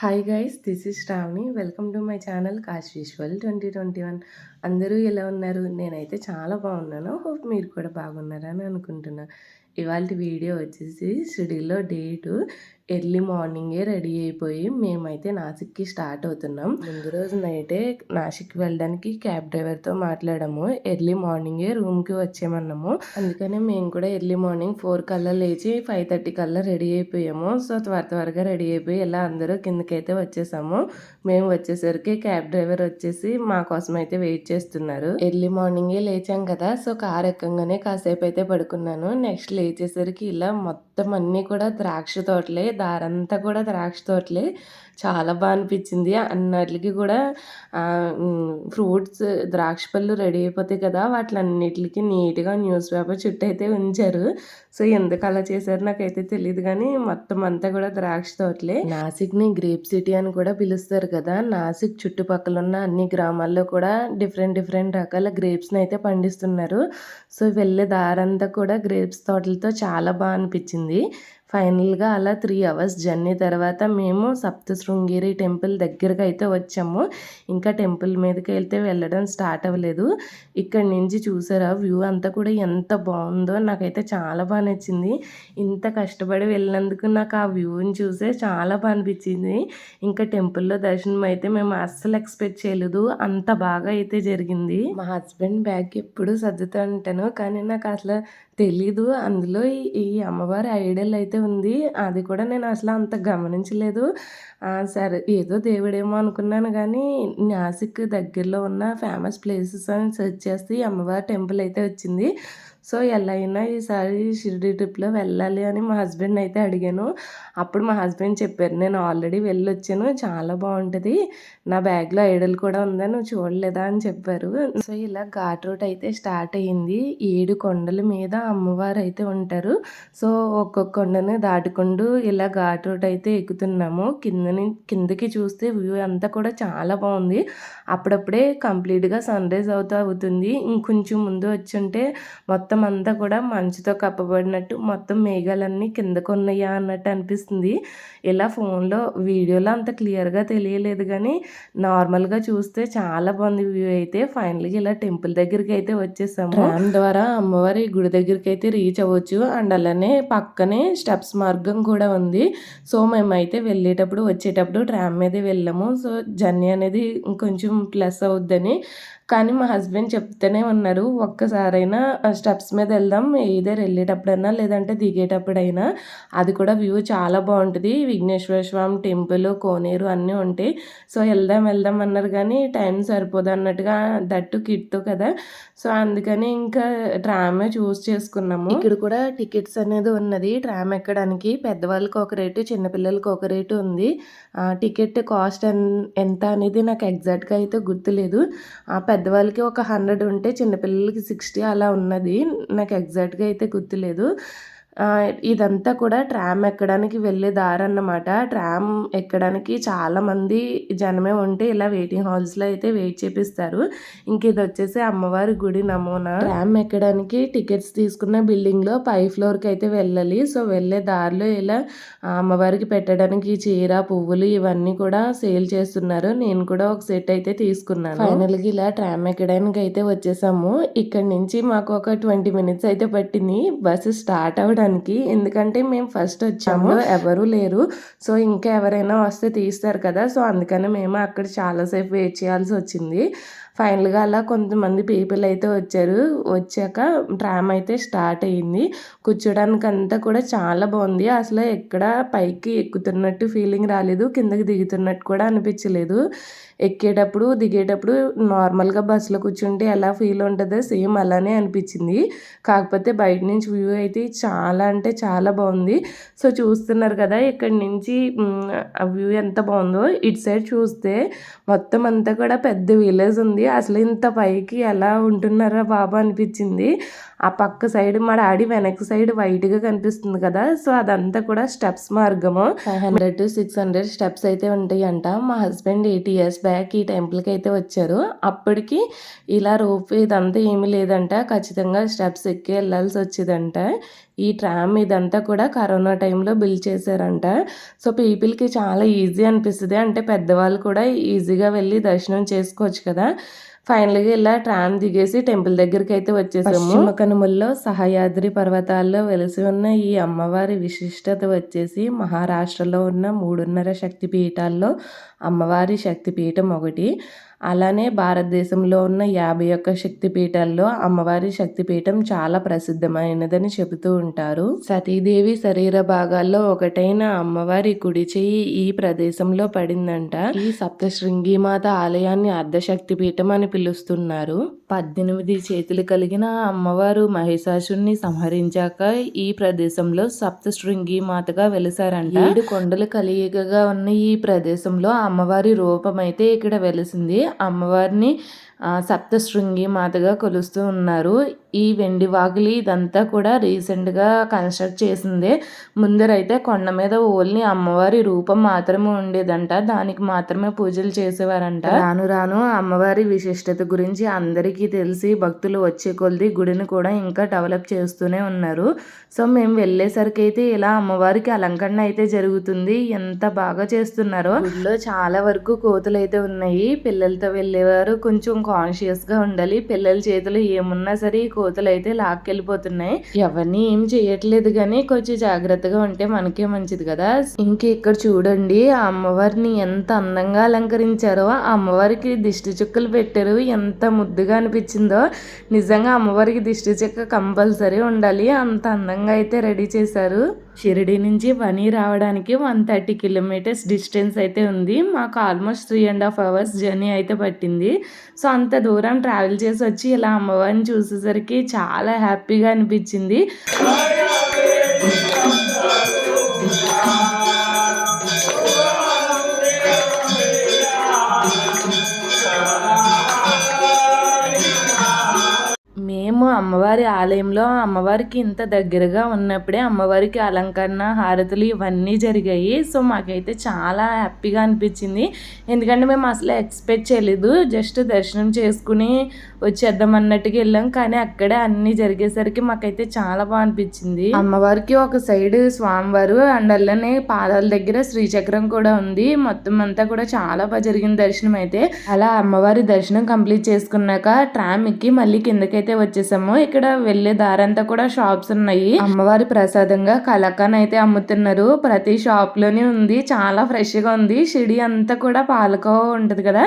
Hi guys this is Sravani welcome to my channel cash visual twenty twenty one అందరూ ఎలా ఉన్నారు? నేనైతే చాలా బాగున్నాను. హోప్ మీరు కూడా బాగున్నారని అనుకుంటున్నాను ఇవాళ వీడియో వచ్చేసి షిడిలో డేటు ఎర్లీ మార్నింగే రెడీ అయిపోయి మేమైతే నాసిక్కి స్టార్ట్ అవుతున్నాం. ముందు రోజు నైటే నాసిక్ వెళ్ళడానికి క్యాబ్ డ్రైవర్తో మాట్లాడాము. ఎర్లీ మార్నింగే రూమ్కి వచ్చేమన్నాము అందుకనే మేము కూడా ఎర్లీ మార్నింగ్ ఫోర్ కల్లా లేచి ఫైవ్ థర్టీ కల్లా రెడీ అయిపోయాము. సో త్వర త్వరగా రెడీ అయిపోయి ఇలా అందరూ కిందకైతే వచ్చేసాము మేము వచ్చేసరికి క్యాబ్ డ్రైవర్ వచ్చేసి మా కోసం అయితే వెయిట్ చేస్తున్నారు. ఎర్లీ మార్నింగే లేచాం కదా సో కార్ ఎక్కగానే కాసేపు అయితే పడుకున్నాను. నెక్స్ట్ లేచేసరికి ఇలా మొత్తం మొత్తం అన్నీ కూడా ద్రాక్ష తోటలే దారంతా కూడా ద్రాక్ష తోటలే. చాలా బాగా అనిపించింది. అన్నిటికి కూడా ఫ్రూట్స్ ద్రాక్ష పళ్ళు రెడీ అయిపోతాయి కదా వాటిలన్నిటికి నీట్గా న్యూస్ పేపర్ చుట్టూ అయితే ఉంచారు. సో ఎందుకు అలా చేశారు నాకైతే తెలియదు కానీ మొత్తం అంతా కూడా ద్రాక్ష తోటలే. నాసిక్ని గ్రేప్ సిటీ అని కూడా పిలుస్తారు కదా నాసిక్ చుట్టుపక్కల ఉన్న అన్ని గ్రామాల్లో కూడా డిఫరెంట్ డిఫరెంట్ రకాల గ్రేప్స్ని అయితే పండిస్తున్నారు. సో వెళ్ళే దారంతా కూడా గ్రేప్స్ తోటలతో చాలా బాగా అనిపించింది. ఫైనల్గా అలా త్రీ అవర్స్ జర్నీ తర్వాత మేము సప్త శృంగేరి టెంపుల్ దగ్గరకు అయితే వచ్చాము. ఇంకా టెంపుల్ మీదకి వెళ్తే వెళ్ళడం స్టార్ట్ అవ్వలేదు. ఇక్కడ నుంచి చూసారా వ్యూ అంతా కూడా ఎంత బాగుందో నాకైతే చాలా బాగా నచ్చింది. ఇంత కష్టపడి వెళ్ళినందుకు నాకు ఆ వ్యూని చూసే చాలా బాగా అనిపించింది. ఇంకా టెంపుల్లో దర్శనం అయితే మేము అస్సలు ఎక్స్పెక్ట్ చేయలేదు. అంత బాగా అయితే జరిగింది. మా హస్బెండ్ బ్యాగ్ ఎప్పుడు సర్దుతూ ఉంటాను. కానీ నాకు అసలు తెలీదు. అందులో ఈ అమ్మవారి ఐడల్ అయితే ఉంది. అది కూడా నేను అసలు అంత గమనించలేదు. సరే ఏదో దేవుడేమో అనుకున్నాను కానీ నాసిక్ దగ్గరలో ఉన్న ఫేమస్ ప్లేసెస్ అని సెర్చ్ చేస్తే అమ్మవారి టెంపుల్ అయితే వచ్చింది. సో ఎలా అయినా ఈసారి షిరిడి ట్రిప్లో వెళ్ళాలి అని మా హస్బెండ్ అయితే అడిగాను. అప్పుడు మా హస్బెండ్ చెప్పారు నేను ఆల్రెడీ వెళ్ళొచ్చాను చాలా బాగుంటుంది నా బ్యాగ్లో ఐడల్ కూడా ఉందా నువ్వు చూడలేదా? అని చెప్పారు. సో ఇలా ఘాట్ రూట్ అయితే స్టార్ట్ అయ్యింది ఏడు కొండల మీద అమ్మవారు అయితే ఉంటారు. సో ఒక్కొక్క కొండను దాటుకుంటూ ఇలా ఘాట్ రూట్ అయితే ఎక్కుతున్నాము. కిందని కిందకి చూస్తే వ్యూ అంతా కూడా చాలా బాగుంది. అప్పుడప్పుడే కంప్లీట్గా సన్ రైజ్ అవుతూ అవుతుంది. ఇంకొంచెం ముందు వచ్చి ఉంటే మొత్తం మొత్తం అంతా కూడా మంచుతో కప్పబడినట్టు మొత్తం మేఘాలన్నీ కిందకు ఉన్నాయా అన్నట్టు అనిపిస్తుంది. ఇలా ఫోన్లో వీడియోలో అంత క్లియర్గా తెలియలేదు కానీ నార్మల్గా చూస్తే చాలా బాగుంది వ్యూ అయితే. ఫైనల్గా ఇలా టెంపుల్ దగ్గరికి అయితే వచ్చేసాము. ట్రామ్ ద్వారా అమ్మవారి గుడి దగ్గరికి అయితే రీచ్ అవ్వచ్చు. అండ్ అలానే పక్కనే స్టెప్స్ మార్గం కూడా ఉంది. సో మేమైతే వెళ్ళేటప్పుడు వచ్చేటప్పుడు ట్రామ్ మీదే వెళ్ళాము. సో జర్నీ అనేది కొంచెం ప్లస్ అవుద్దని కానీ మా హస్బెండ్ చెప్తూనే ఉన్నారు ఒక్కసారైనా స్టెప్స్ మీద వెళ్దాం ఏదైనా వెళ్ళేటప్పుడైనా లేదంటే దిగేటప్పుడైనా. అది కూడా వ్యూ చాలా బాగుంటుంది. విఘ్నేశ్వర స్వామి టెంపుల్ కోనేరు అన్నీ ఉంటాయి సో వెళ్దాం వెళ్దాం అన్నారు కానీ టైం సరిపోదు అన్నట్టుగా దట్టు కిట్తో కదా. సో అందుకని ఇంకా ట్రామే చూస్ చేసుకున్నాము. ఇక్కడ కూడా టికెట్స్ అనేది ఉన్నది. ట్రామ్ ఎక్కడానికి పెద్దవాళ్ళకి ఒక రేటు చిన్నపిల్లలకి ఒక రేటు ఉంది. టికెట్ కాస్ట్ ఎంత అనేది నాకు ఎగ్జాక్ట్గా అయితే గుర్తులేదు. పెద్దవాళ్ళకి ఒక హండ్రెడ్ ఉంటే చిన్నపిల్లలకి సిక్స్టీ అలా ఉన్నది. నాకు ఎగ్జాక్ట్గా అయితే గుర్తులేదు. ఇదంతా కూడా ట్రామ్ ఎక్కడానికి వెళ్ళే దారి అన్నమాట. ట్రామ్ ఎక్కడానికి చాలామంది జనమే ఉంటే ఇలా వెయిటింగ్ హాల్స్లో అయితే వెయిట్ చేపిస్తారు. ఇంక ఇది వచ్చేసి అమ్మవారి గుడి నమూనా. ట్రామ్ ఎక్కడానికి టికెట్స్ తీసుకున్న బిల్డింగ్లో పై ఫ్లోర్కి అయితే వెళ్ళాలి. సో వెళ్ళే దారిలో ఇలా అమ్మవారికి పెట్టడానికి చీర పువ్వులు ఇవన్నీ కూడా సేల్ చేస్తున్నారు. నేను కూడా ఒక సెట్ అయితే తీసుకున్నాను. ఫైనల్గా ఇలా ట్రామ్ ఎక్కడానికి అయితే వచ్చేసాము. ఇక్కడ నుంచి మాకు ఒక ట్వంటీ మినిట్స్ అయితే పట్టింది. బస్సు స్టార్ట్ అవ్వడానికి తీయడానికి ఎందుకంటే మేము ఫస్ట్ వచ్చాము. ఎవరు లేరు. సో ఇంకా ఎవరైనా వస్తే తీస్తారు కదా. సో అందుకని మేము అక్కడ చాలాసేపు వెయిట్ చేయాల్సి వచ్చింది. ఫైనల్గా అలా కొంతమంది పీపుల్ అయితే వచ్చారు. వచ్చాక ట్రామ్ అయితే స్టార్ట్ అయ్యింది కూర్చోడానికి అంతా కూడా చాలా బాగుంది. అసలు ఎక్కడ పైకి ఎక్కుతున్నట్టు ఫీలింగ్ రాలేదు. కిందకి దిగుతున్నట్టు కూడా అనిపించలేదు. ఎక్కేటప్పుడు దిగేటప్పుడు నార్మల్గా బస్సులో కూర్చుంటే ఎలా ఫీల్ ఉంటుందో సేమ్ అలానే అనిపించింది. కాకపోతే బయట నుంచి వ్యూ అయితే చాలా అంటే చాలా బాగుంది. సో చూస్తున్నారు కదా ఇక్కడ నుంచి ఆ వ్యూ ఎంత బాగుందో. ఇటు సైడ్ చూస్తే మొత్తం అంతా కూడా పెద్ద విలేజ్ ఉంది. అసలు ఇంత పైకి ఎలా ఉంటున్నారా బాబా అనిపించింది. ఆ పక్క సైడ్ మా డాడీ వెనక సైడ్ వైట్గా కనిపిస్తుంది కదా సో అదంతా కూడా స్టెప్స్ మార్గము. Five hundred to six hundred steps అయితే ఉంటాయి అంట మా హస్బెండ్ ఎయిట్ ఇయర్స్ బ్యాక్ ఈ టెంపుల్కి అయితే వచ్చారు. అప్పటికి ఇలా రోప్ ఇదంతా ఏమీ లేదంట. ఖచ్చితంగా స్టెప్స్ ఎక్కి వెళ్ళాల్సి వచ్చేదంట. ఈ ట్రామ్ ఇదంతా కూడా కరోనా టైంలో బిల్డ్ చేశారంట. సో పీపుల్కి చాలా ఈజీ అనిపిస్తుంది. అంటే పెద్దవాళ్ళు కూడా ఈజీగా వెళ్ళి దర్శనం చేసుకోవచ్చు కదా. ఫైనల్గా ఇలా ట్రామ్ దిగేసి టెంపుల్ దగ్గరికి అయితే వచ్చేసాము కనుమల్లో సహయాద్రి పర్వతాల్లో వెలిసి ఉన్న ఈ అమ్మవారి విశిష్టత వచ్చేసి మహారాష్ట్రలో ఉన్న మూడున్నర శక్తి పీఠాల్లో అమ్మవారి శక్తి పీఠం ఒకటి. అలానే భారతదేశంలో ఉన్న యాభై ఒక్క శక్తిపీఠాల్లో అమ్మవారి శక్తిపీఠం చాలా ప్రసిద్ధమైనదని చెబుతూ ఉంటారు. సతీదేవి శరీర భాగాల్లో ఒకటైన అమ్మవారి కుడి చెయ్యి ఈ ప్రదేశంలో పడిందంట. ఈ సప్తశృంగి మాత ఆలయాన్ని అర్ధశక్తి పీఠం అని పిలుస్తున్నారు. పద్దెనిమిది చేతులు కలిగిన అమ్మవారు మహిషాసుని సంహరించాక ఈ ప్రదేశంలో సప్తశృంగి మాతగా వెలిసారంట. ఏడు కొండలు కలియగగా ఉన్న ఈ ప్రదేశంలో అమ్మవారి రూపం అయితే ఇక్కడ వెలిసింది. అమ్మవారిని సప్తశృంగి మాతగా కొలుస్తూ ఉన్నారు. ఈ వెండి వాకిలి ఇదంతా కూడా రీసెంట్గా కన్స్ట్రక్ట్ చేసిందే. ముందరైతే కొండ మీద ఓన్లీ అమ్మవారి రూపం మాత్రమే ఉండేదంట. దానికి మాత్రమే పూజలు చేసేవారంట. రాను రాను అమ్మవారి విశిష్టత గురించి అందరికీ తెలిసి భక్తులు వచ్చే కొలది గుడిని కూడా ఇంకా డెవలప్ చేస్తూనే ఉన్నారు. సో మేము వెళ్ళేసరికి అయితే ఇలా అమ్మవారికి అలంకరణ అయితే జరుగుతుంది. ఎంత బాగా చేస్తున్నారో. గుడిలో చాలా వరకు కోతులు అయితే ఉన్నాయి. పిల్లలతో వెళ్ళేవారు. కొంచెం కాన్షియస్గా ఉండాలి. పిల్లల చేతులు ఏమున్నా సరే కోతలు అయితే లాక్కెళ్ళిపోతున్నాయి. ఎవరిని ఏం చేయట్లేదు కానీ కొంచెం జాగ్రత్తగా ఉంటే మనకే మంచిది కదా. ఇంకా ఇక్కడ చూడండి ఆ అమ్మవారిని ఎంత అందంగా అలంకరించారో ఆ అమ్మవారికి దిష్టి చుక్కలు పెట్టారు. ఎంత ముద్దుగా అనిపించిందో. నిజంగా అమ్మవారికి దిష్టి చుక్క కంపల్సరీ ఉండాలి. అంత అందంగా అయితే రెడీ చేశారు. షిరిడి నుంచి వని రావడానికి వన్ థర్టీ కిలోమీటర్స్ డిస్టెన్స్ అయితే ఉంది. మాకు almost three and half hours journey అయితే పట్టింది. సో అంత దూరం ట్రావెల్ చేసి వచ్చి ఇలా అమ్మవారిని చూసేసరికి చాలా హ్యాపీగా అనిపించింది. అమ్మవారి ఆలయంలో అమ్మవారికి ఇంత దగ్గరగా ఉన్నప్పుడే అమ్మవారికి అలంకరణ హారతులు ఇవన్నీ జరిగాయి. సో మాకైతే చాలా హ్యాపీగా అనిపించింది. ఎందుకంటే మేము అసలు ఎక్స్పెక్ట్ చేయలేదు. జస్ట్ దర్శనం చేసుకుని వచ్చేద్దాం అన్నట్టుగా వెళ్ళాం. కానీ అక్కడే అన్ని జరిగేసరికి మాకైతే చాలా బాగా అనిపించింది. అమ్మవారికి ఒక సైడ్ స్వామివారు అండ్ అలానే పాదాల దగ్గర శ్రీచక్రం కూడా ఉంది. మొత్తం అంతా కూడా చాలా బాగా జరిగిన దర్శనం అయితే. అలా అమ్మవారి దర్శనం కంప్లీట్ చేసుకున్నాక ట్రామ్ ఎక్కి మళ్ళీ కిందకైతే వచ్చేసాము. ఇక్కడ వెళ్ళే దారంతా కూడా షాప్స్ ఉన్నాయి. అమ్మవారి ప్రసాదంగా కలకాన్ అయితే అమ్ముతున్నారు. ప్రతి షాప్లోనే ఉంది. చాలా ఫ్రెష్గా ఉంది. షిడి అంతా కూడా పాలకో ఉంటది కదా.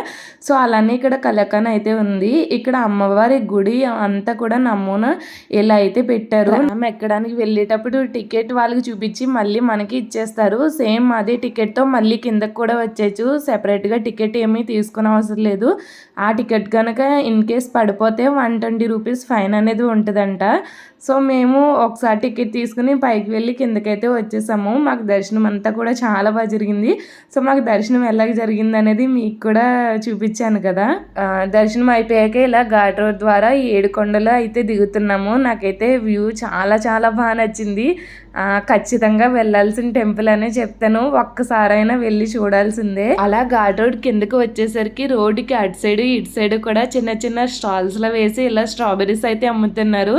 సో అలానే ఇక్కడ కలకాన్ అయితే ఉంది. ఇక్కడ అమ్మవారి గుడి అంతా కూడా నమూనా ఇలా అయితే పెట్టారు మనం ఎక్కడానికి వెళ్ళేటప్పుడు టికెట్ వాళ్ళకి చూపించి మళ్ళీ మనకి ఇచ్చేస్తారు. సేమ్ అదే టికెట్తో మళ్ళీ కిందకి కూడా వచ్చేచ్చు సెపరేట్గా టికెట్ ఏమీ తీసుకునే అవసరం లేదు. ఆ టికెట్ కనుక ఇన్ కేస్ పడిపోతే వన్ ట్వంటీ రూపీస్ ఫైన్ అనేది అనేది ఉంటుందంట. సో మేము ఒకసారి టికెట్ తీసుకుని పైకి వెళ్ళి కిందకైతే వచ్చేసాము. మాకు దర్శనం అంతా కూడా చాలా బాగా జరిగింది. సో మాకు దర్శనం ఎలాగ జరిగింది అనేది మీకు కూడా చూపించాను కదా. దర్శనం అయిపోయాక ఇలా ఘాట్ రోడ్ ద్వారా ఏడు కొండలు అయితే దిగుతున్నాము. నాకైతే వ్యూ చాలా చాలా బాగా నచ్చింది. ఖచ్చితంగా వెళ్ళాల్సిన టెంపుల్ అనే చెప్తాను. ఒక్కసారైనా వెళ్ళి చూడాల్సిందే. అలా ఘాట్ రోడ్ కిందకి వచ్చేసరికి రోడ్డుకి అటు సైడ్ ఇటు సైడ్ కూడా చిన్న చిన్న స్టాల్స్లో వేసి ఇలా స్ట్రాబెరీస్ అయితే అమ్ముతున్నారు.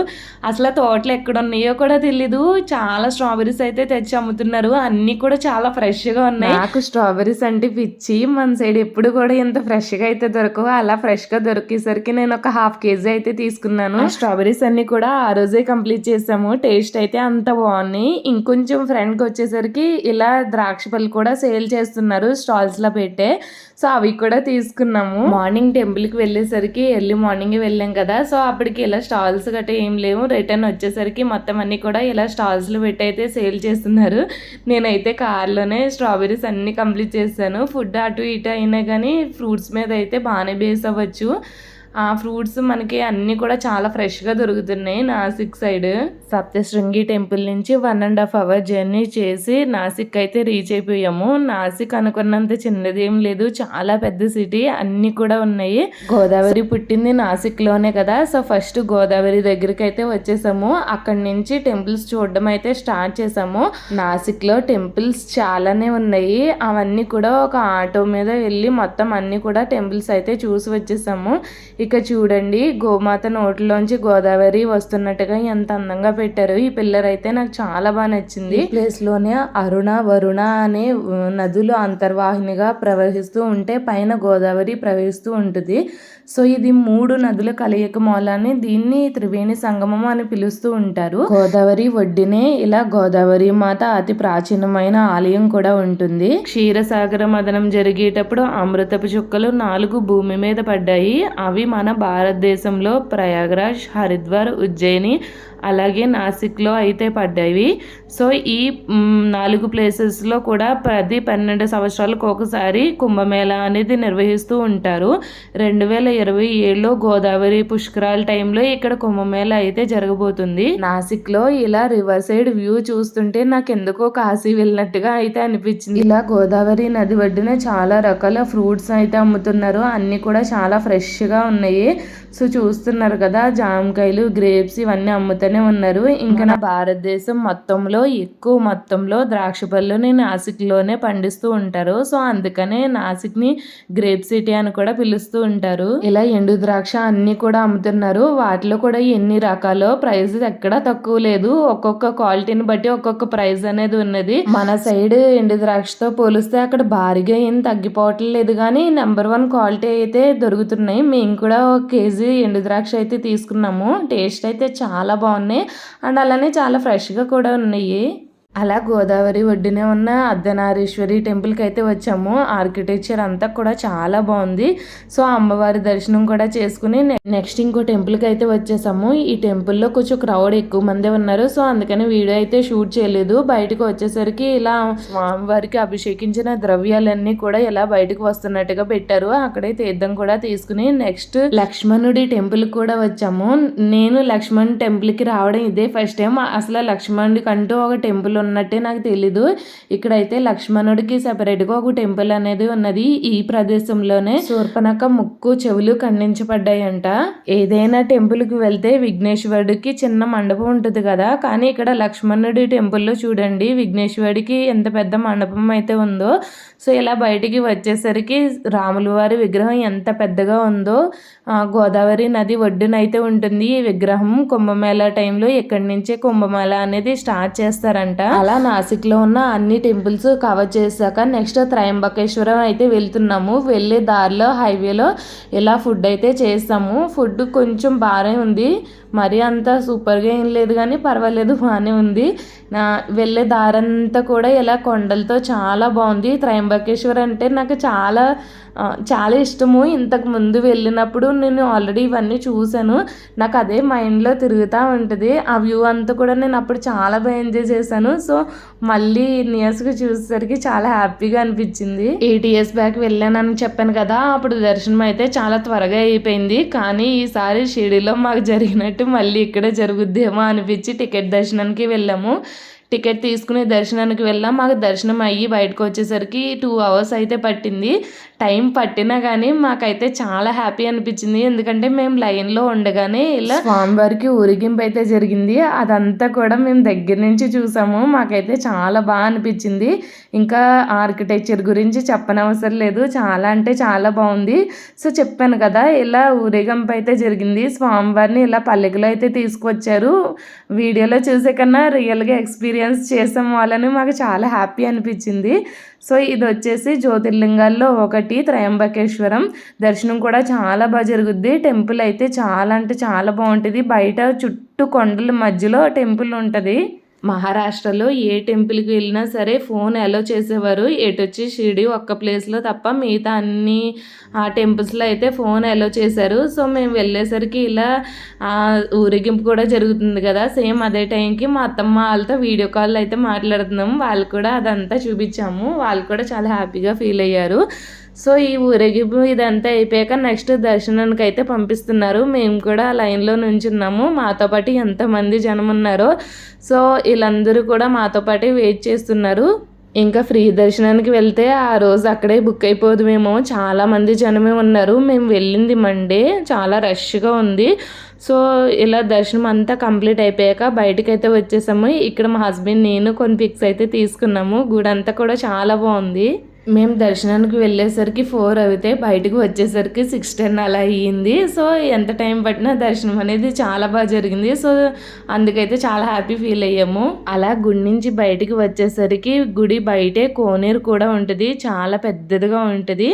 అసలు తోటలు ఎక్కడ ఉన్నాయో కూడా తెలీదు. చాలా స్ట్రాబెరీస్ అయితే తెచ్చి అమ్ముతున్నారు. అన్ని కూడా చాలా ఫ్రెష్గా ఉన్నాయి. నాకు స్ట్రాబెరీస్ అంటే పిచ్చి. మన సైడ్ ఎప్పుడు కూడా ఇంత ఫ్రెష్గా అయితే దొరకవు. అలా ఫ్రెష్గా దొరికేసరికి నేను ఒక హాఫ్ కేజీ అయితే తీసుకున్నాను. స్ట్రాబెరీస్ అన్ని కూడా ఆ రోజే కంప్లీట్ చేసాము. టేస్ట్ అయితే అంత బాగున్నాయి. ఇంకొంచెం ఫ్రెండ్కి వచ్చేసరికి ఇలా ద్రాక్ష పళ్ళు కూడా సేల్ చేస్తున్నారు స్టాల్స్లో పెట్టే. సో అవి కూడా తీసుకున్నాము. మార్నింగ్ టెంపుల్కి వెళ్ళేసరికి ఎర్లీ మార్నింగ్ వెళ్ళాం కదా. సో అప్పటికి ఇలా స్టాల్స్ గట్రా ఏం లేవు. రిటర్న్ వచ్చేసరికి మొత్తం అన్ని కూడా ఇలా స్టాల్స్లో పెట్టి అయితే సేల్ చేస్తున్నారు. నేనైతే కార్లోనే స్ట్రాబెరీస్ అన్నీ కంప్లీట్ చేశాను. ఫుడ్ అటు ఇటు అయినా కానీ ఫ్రూట్స్ మీద అయితే బాగానే బేస్ అవ్వచ్చు. ఆ ఫ్రూట్స్ మనకి అన్నీ కూడా చాలా ఫ్రెష్గా దొరుకుతున్నాయి నాసిక్ సైడ్. సప్తశృంగి టెంపుల్ నుంచి one and half hour journey చేసి నాసిక్ అయితే రీచ్ అయిపోయాము. నాసిక్ అనుకున్నంత చిన్నదేం లేదు. చాలా పెద్ద సిటీ అన్నీ కూడా ఉన్నాయి. గోదావరి పుట్టింది నాసిక్లోనే కదా. సో ఫస్ట్ గోదావరి దగ్గరికి అయితే వచ్చేసాము. అక్కడి నుంచి టెంపుల్స్ చూడడం అయితే స్టార్ట్ చేసాము. నాసిక్లో టెంపుల్స్ చాలానే ఉన్నాయి. అవన్నీ కూడా ఒక ఆటో మీద వెళ్ళి మొత్తం అన్నీ కూడా టెంపుల్స్ అయితే చూసి వచ్చేసాము. ఇక చూడండి గోమాత నోట్లోంచి గోదావరి వస్తున్నట్టుగా ఎంత అందంగా పెట్టారు. ఈ పిల్లర్ అయితే నాకు చాలా బాగా నచ్చింది. ప్లేస్లోనే అరుణ వరుణ అనే నదులు అంతర్వాహినిగా ప్రవహిస్తూ ఉంటే పైన గోదావరి ప్రవహిస్తూ ఉంటుంది. సో ఇది మూడు నదుల కలయిక మూలాన్ని దీన్ని త్రివేణి సంగమం అని పిలుస్తూ ఉంటారు. గోదావరి ఒడ్డునే ఇలా గోదావరి మాత అతి ప్రాచీనమైన ఆలయం కూడా ఉంటుంది. క్షీరసాగర మదనం జరిగేటప్పుడు అమృతపు చుక్కలు నాలుగు భూమి మీద పడ్డాయి. అవి మన భారతదేశంలో ప్రయాగరాజ్ హరిద్వార్ ఉజ్జయిని అలాగే నాసిక్లో అయితే పడ్డాయి. సో ఈ నాలుగు ప్లేసెస్లో కూడా ప్రతి పన్నెండు సంవత్సరాలకు ఒకసారి కుంభమేళా అనేది నిర్వహిస్తూ ఉంటారు. రెండు వేల ఇరవై ఏడులో గోదావరి పుష్కరాల టైంలో ఇక్కడ కుంభమేళా అయితే జరగబోతుంది. నాసిక్లో ఇలా రివర్ సైడ్ వ్యూ చూస్తుంటే నాకు ఎందుకో కాశీ వెళ్ళినట్టుగా అయితే అనిపించింది. ఇలా గోదావరి నది ఒడ్డున చాలా రకాల ఫ్రూట్స్ అయితే అమ్ముతున్నారు. అన్నీ కూడా చాలా ఫ్రెష్గా ఉన్నాయి. సో చూస్తున్నారు కదా జామకాయలు గ్రేప్స్ ఇవన్నీ అమ్ముతూనే ఉన్నారు. ఇంకా నా భారతదేశం మొత్తంలో ఎక్కువ మొత్తంలో ద్రాక్ష పళ్ళుని నాసిక్లోనే పండిస్తూ ఉంటారు. సో అందుకనే నాసిక్ని గ్రేప్ సిటీ అని కూడా పిలుస్తూ ఉంటారు. ఇలా ఎండు ద్రాక్ష అన్నీ కూడా అమ్ముతున్నారు. వాటిలో కూడా ఎన్ని రకాలో ప్రైస్ ఎక్కడ తక్కువ లేదు. ఒక్కొక్క క్వాలిటీని బట్టి ఒక్కొక్క ప్రైస్ అనేది ఉన్నది. మన సైడ్ ఎండు ద్రాక్షతో పోలిస్తే అక్కడ భారీగా ఏం తగ్గిపోవట్లేదు. కానీ నెంబర్ వన్ క్వాలిటీ అయితే దొరుకుతున్నాయి. మేము కూడా ఒక కేజీ ఎండు ద్రాక్ష అయితే తీసుకున్నాము. టేస్ట్ అయితే చాలా బాగున్నాయి. అండ్ అలానే చాలా ఫ్రెష్గా కూడా ఉన్నాయి. అలా గోదావరి ఒడ్డునే ఉన్న అర్ధనారీశ్వరి టెంపుల్కి అయితే వచ్చాము. ఆర్కిటెక్చర్ అంతా కూడా చాలా బాగుంది. సో అమ్మవారి దర్శనం కూడా చేసుకుని నెక్స్ట్ ఇంకో టెంపుల్కి అయితే వచ్చేసాము. ఈ టెంపుల్లో కొంచెం క్రౌడ్ ఎక్కువ మంది ఉన్నారు. సో అందుకని వీడియో అయితే షూట్ చేయలేదు. బయటకు వచ్చేసరికి ఇలా స్వామివారికి అభిషేకించిన ద్రవ్యాలన్నీ కూడా ఇలా బయటకు వస్తున్నట్టుగా పెట్టారు. అక్కడే తీర్థం కూడా తీసుకుని నెక్స్ట్ లక్ష్మణుడి టెంపుల్ కూడా వచ్చాము. నేను లక్ష్మణ్ టెంపుల్కి రావడం ఇదే ఫస్ట్ టైం అసలు లక్ష్మణుడికి అంటూ ఒక టెంపుల్ ఉన్నట్టే నాకు తెలీదు. ఇక్కడైతే లక్ష్మణుడికి సెపరేట్గా ఒక టెంపుల్ అనేది ఉన్నది. ఈ ప్రదేశంలోనే శూర్పణఖ ముక్కు చెవులు ఖండించబడ్డాయంట. ఏదైనా టెంపుల్కి వెళ్తే విఘ్నేశ్వరుడికి చిన్న మండపం ఉంటుంది కదా. కానీ ఇక్కడ లక్ష్మణుడి టెంపుల్లో చూడండి విఘ్నేశ్వరుడికి ఎంత పెద్ద మండపం అయితే ఉందో. సో ఇలా బయటికి వచ్చేసరికి రాముల వారి విగ్రహం ఎంత పెద్దగా ఉందో. గోదావరి నది ఒడ్డున అయితే ఉంటుంది. ఈ విగ్రహం కుంభమేళా టైంలో ఇక్కడి నుంచే కుంభమేళ అనేది స్టార్ట్ చేస్తారంట. అలా నాసిక్లో ఉన్న అన్ని టెంపుల్స్ కవర్ చేశాక నెక్స్ట్ త్రయంబకేశ్వరం అయితే వెళ్తున్నాము. వెళ్ళే దారిలో హైవేలో ఇలా ఫుడ్ అయితే చేస్తాము. ఫుడ్ కొంచెం బాగానే ఉంది. మరీ అంత సూపర్గా ఏం లేదు కానీ పర్వాలేదు బాగానే ఉంది. నా వెళ్ళే దారంతా కూడా ఇలా కొండలతో చాలా బాగుంది. త్రయంబకేశ్వర్ అంటే నాకు చాలా చాలా ఇష్టము. ఇంతకు ముందు వెళ్ళినప్పుడు నేను ఆల్రెడీ ఇవన్నీ చూశాను. నాకు అదే మైండ్లో తిరుగుతూ ఉంటుంది. ఆ వ్యూ అంతా కూడా నేను అప్పుడు చాలా బాగా ఎంజాయ్ చేశాను. సో మళ్ళీ నియర్స్గా చూసేసరికి చాలా హ్యాపీగా అనిపించింది. ఎయిట్ ఇయర్స్ బ్యాక్ వెళ్ళానని చెప్పాను కదా అప్పుడు దర్శనం అయితే చాలా త్వరగా అయిపోయింది. కానీ ఈసారి షిరిడిలో మాకు జరిగినట్టు మళ్ళీ ఇక్కడ జరుగుద్దేమో అనిపించి టికెట్ దర్శనానికి వెళ్ళాము. టికెట్ తీసుకుని దర్శనానికి వెళ్ళాం. మాకు దర్శనం అయ్యి బయటకు వచ్చేసరికి టూ అవర్స్ అయితే పట్టింది. టైం పట్టినా కానీ మాకైతే చాలా హ్యాపీ అనిపించింది. ఎందుకంటే మేము లైన్లో ఉండగానే ఇలా స్వామివారికి ఊరిగింపు అయితే జరిగింది. అదంతా కూడా మేము దగ్గర నుంచి చూసాము. మాకైతే చాలా బాగా అనిపించింది. ఇంకా ఆర్కిటెక్చర్ గురించి చెప్పనవసరం లేదు. చాలా అంటే చాలా బాగుంది. సో చెప్పాను కదా ఇలా ఊరేగింపు అయితే జరిగింది. స్వామివారిని ఇలా పల్లెకలో అయితే తీసుకువచ్చారు. వీడియోలో చూసే కన్నా రియల్గా ఎక్స్పీరియన్స్ చేసాం వాళ్ళని మాకు చాలా హ్యాపీ అనిపించింది. సో ఇది వచ్చేసి జ్యోతిర్లింగాల్లో ఒకటి త్రయంబకేశ్వరం. దర్శనం కూడా చాలా బాగా జరుగుద్ది. టెంపుల్ అయితే చాలా అంటే చాలా బాగుంటుంది. బయట చుట్టూ కొండల మధ్యలో టెంపుల్ ఉంటుంది. మహారాష్ట్రలో ఏ టెంపుల్కి వెళ్ళినా సరే ఫోన్ అలో చేసేవారు. ఎటొచ్చి షిరిడి ఒక్క ప్లేస్లో తప్ప మిగతా అన్ని ఆ టెంపుల్స్లో అయితే ఫోన్ అలో చేశారు. సో మేము వెళ్ళేసరికి ఇలా ఆ, ఊరేగింపు కూడా జరుగుతుంది కదా. సేమ్ అదే టైంకి మా అత్తమ్మ వాళ్ళతో వీడియో కాల్ అయితే మాట్లాడుతున్నాము. వాళ్ళు కూడా అదంతా చూపించాము. వాళ్ళు కూడా చాలా హ్యాపీగా ఫీల్ అయ్యారు. సో ఈ ఊరేగింపు ఇదంతా అయిపోయాక నెక్స్ట్ దర్శనానికి అయితే పంపిస్తున్నారు. మేము కూడా లైన్లో నుంచున్నాము. మాతో పాటు ఎంతమంది జనం ఉన్నారో సో వీళ్ళందరూ కూడా మాతో పాటు వెయిట్ చేస్తున్నారు. ఇంకా ఫ్రీ దర్శనానికి వెళ్తే ఆ రోజు అక్కడే బుక్ అయిపోదుమేమో. చాలా మంది జనమే ఉన్నారు. మేము వెళ్ళింది మండే. చాలా రష్గా ఉంది. సో ఇలా దర్శనం అంతా కంప్లీట్ అయిపోయాక బయటకైతే అయితే వచ్చేసాము. ఇక్కడ మా హస్బెండ్ నేను కొన్ని పిక్స్ అయితే తీసుకున్నాము. గుడి అంతా కూడా చాలా బాగుంది. మేము దర్శనానికి వెళ్ళేసరికి ఫోర్ అయితే బయటకు వచ్చేసరికి సిక్స్ టెన్ అలా అయ్యింది. సో ఎంత టైం పట్టినా దర్శనం అనేది చాలా బాగా జరిగింది. సో అందుకైతే చాలా హ్యాపీ ఫీల్ అయ్యాము. అలా గుడి నుంచి బయటికి వచ్చేసరికి గుడి బయటే కోనేరు కూడా ఉంటుంది. చాలా పెద్దదిగా ఉంటుంది.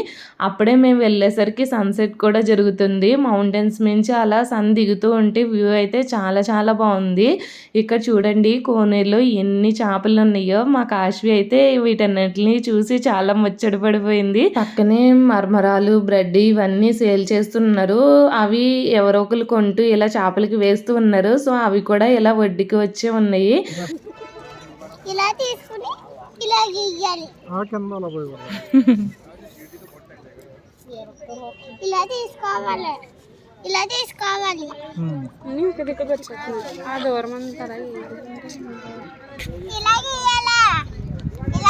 అప్పుడే మేము వెళ్ళేసరికి సన్సెట్ కూడా జరుగుతుంది. మౌంటైన్స్ నుంచి అలా సన్ దిగుతూ ఉంటే వ్యూ అయితే చాలా చాలా బాగుంది. ఇక్కడ చూడండి కోనేరులో ఎన్ని చేపలు ఉన్నాయో మా కాశ్వి అయితే వీటన్నిటిని చూసి చాలా ముచ్చట పడిపోయింది. పక్కనే మరమరాలు బ్రెడ్ ఇవన్నీ సేల్ చేస్తున్నారు. అవి ఎవరో ఒకరు కొంటూ ఇలా చేపలకి వేస్తూ ఉన్నారు. సో అవి కూడా ఇలా వడ్డీకి వచ్చే ఉన్నాయి. ఇలా తీసుకుని ఇలా గీయాలి. ఇలా తీసుకోవాలి. ఇలా తీసుకోవాలి. ఇలా గీయాలా. ఇలా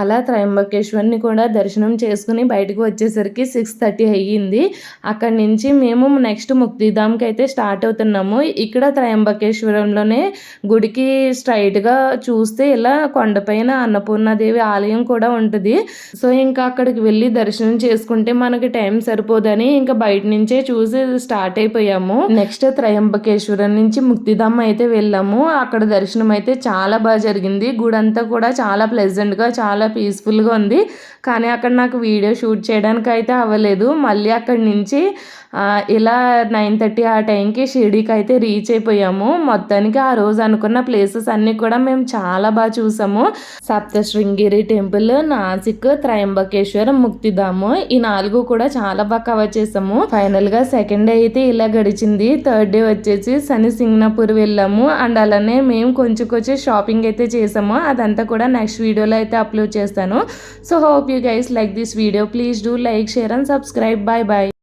అలా త్రయంబకేశ్వరిని కూడా దర్శనం చేసుకుని బయటకు వచ్చేసరికి సిక్స్ థర్టీ అయ్యింది. అక్కడి నుంచి మేము నెక్స్ట్ ముక్తిధామ్కి అయితే స్టార్ట్ అవుతున్నాము. ఇక్కడ త్రయంబకేశ్వరంలోనే గుడికి స్ట్రైట్గా చూస్తే ఇలా కొండపైన అన్నపూర్ణాదేవి ఆలయం కూడా ఉంటుంది. సో ఇంకా అక్కడికి వెళ్ళి దర్శనం చేసుకుంటే మనకి టైం సరిపోదని ఇంకా బయట నుంచే చూసి స్టార్ట్ అయిపోయాము. నెక్స్ట్ త్రయంబకేశ్వరం నుంచి ముక్తిధామ్ అయితే వెళ్ళాము. అక్కడ దర్శనం అయితే చాలా బాగా జరిగింది. గుడి అంతా కూడా చాలా ప్లెజెంట్గా చాలా పీస్ఫుల్గా ఉంది. కానీ అక్కడ నాకు వీడియో షూట్ చేయడానికి అయితే అవ్వలేదు. మళ్ళీ అక్కడి నుంచి ఇలా నైన్ థర్టీ ఆ టైంకి షిరిడీకి అయితే రీచ్ అయిపోయాము. మొత్తానికి ఆ రోజు అనుకున్న ప్లేసెస్ అన్నీ కూడా మేము చాలా బాగా చూసాము. సప్తశృంగిరి టెంపుల్ నాసిక్ త్రయంబకేశ్వరం ముక్తిధాము ఈ నాలుగు కూడా చాలా బాగా కవర్ చేసాము. ఫైనల్గా సెకండ్ డే అయితే ఇలా గడిచింది. థర్డ్ డే వచ్చేసి శని సింగ్నాపూర్ వెళ్ళాము. అండ్ అలానే మేము కొంచెం కొంచెం షాపింగ్ అయితే చేసాము. అదంతా కూడా నెక్స్ట్ వీడియోలో అయితే అప్లోడ్ చేస్తాను. So hope you guys like this video please do like share and subscribe bye bye